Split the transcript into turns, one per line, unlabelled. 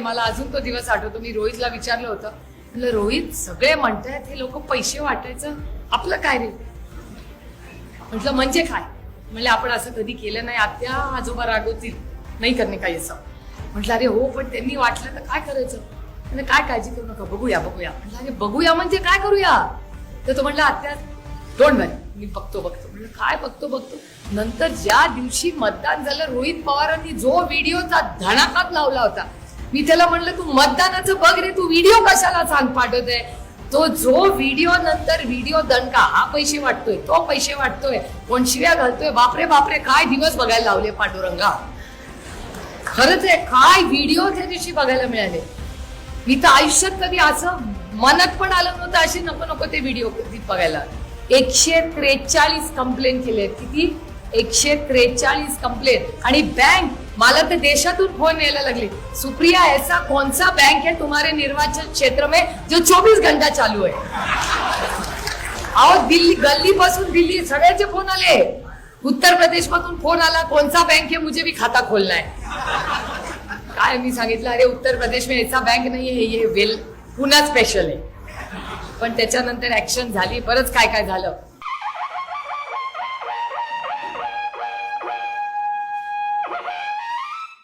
मला अजून तो दिवस आठवतो. मी रोहितला विचारलं होतं. म्हटलं रोहित सगळे म्हणतायत हे लोक पैसे वाटायचं. आपलं काय रे? म्हटलं म्हणजे काय? म्हणले आपण असं कधी केलं नाही. आत्या आजोबा रागवतील. नाही करणे काही असं. म्हटलं अरे हो पण त्यांनी वाटलं तर काय करायचं? म्हणजे काय काळजी करू नका. बघूया बघूया. म्हटलं अरे बघूया म्हणजे काय करूया? तर तो म्हटलं आत्या डोंट वरी मी बघतो बघतो. म्हटलं काय बघतो बघतो? नंतर ज्या दिवशी मतदान झालं रोहित पवारांनी जो व्हिडिओचा धडाकात लावला होता. मी त्याला म्हणलं तू मतदानाचं बघ रे तू व्हिडिओ कशाला सांग आहे तो जो व्हिडिओ नंतर व्हिडिओ दणका हा पैसे वाटतोय तो पैसे वाटतोय. कोण शिव्या घालतोय? बापरे बापरे काय दिवस बघायला लावले पांडुरंगा? खरंच आहे काय व्हिडिओ त्या दिवशी बघायला मिळाले? मी तर आयुष्यात कधी असं मनात पण आलं नव्हतं असे नको नको ते व्हिडिओ कधी बघायला. एकशे त्रेचाळीस कंप्लेंट केले किती? एकशे त्रेचाळीस कंप्लेंट आणि बँक मला तर देशातून फोन यायला लागले. सुप्रिया ऐसा कौन सा बैंक है तुम्हारे निर्वाचन क्षेत्र में जो 24 घंटा चालू है? अहो दिल्ली गल्ली पासून दिल्ली सगळ्याचे फोन आले. उत्तर प्रदेश मधून फोन आला कोणचा बँक आहे मुझे भी खाता खोलना है. काय मी सांगितलं? अरे उत्तर प्रदेश में ऐसा बँक नाही आहे ये वेल पुन्हा स्पेशल आहे पण त्याच्यानंतर ऍक्शन झाली. बरंच काय काय झालं?